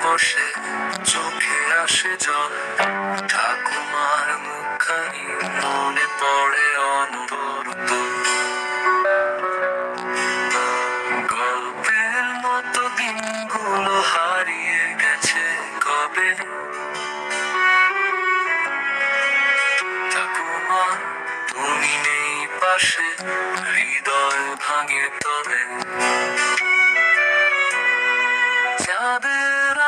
বসে চোখে আসে জল। ঠাকুমার মুখানি মনে পড়ে অনবর গল্পের মতো দিনগুলো হারিয়ে গেছে কবে? ঠাকুমা, তুমি নেই পাশে, হৃদয় ভাঙে তবে। চাঁদের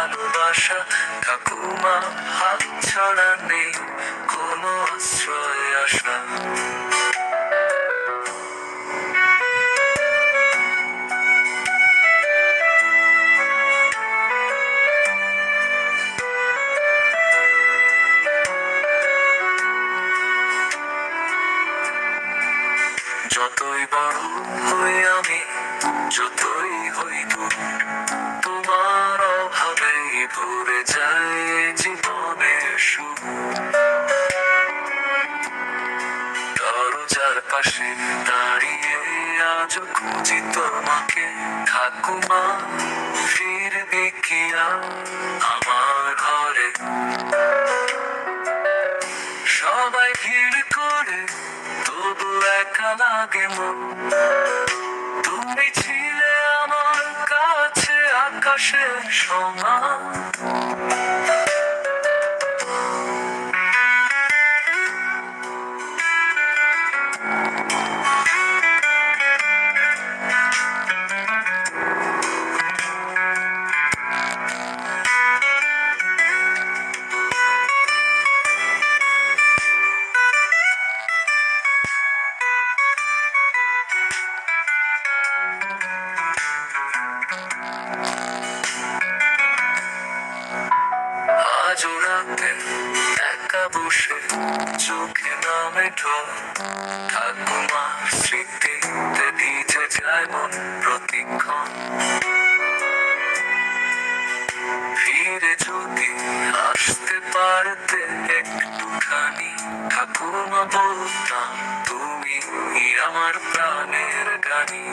ভালোবাসা ঠাকুমা হাত ছাড়া নেই, কোনো আশ্রয় আশা যতই বড় হই আমি, যতই হই তোমার যায় পাশে দাঁড়িয়ে আজ খুঁজি তোমাকে। ঠাকুমা, ফিরবে কি আমার ঘরে। সবাই ভিড় করে, তবু একা লাগে মন। তুমি ছিলে আকাশের সমান। আজ রাতে একা বসে চোখে নামে ঢল। ঠাকুমার স্মৃতিতে ভিজে যায় মন প্রতিক্ষণ। ফিরে যদি আসতে পারতে একটুখানি, ঠাকুমা বলতাম, তুমি আমার প্রাণের গানি।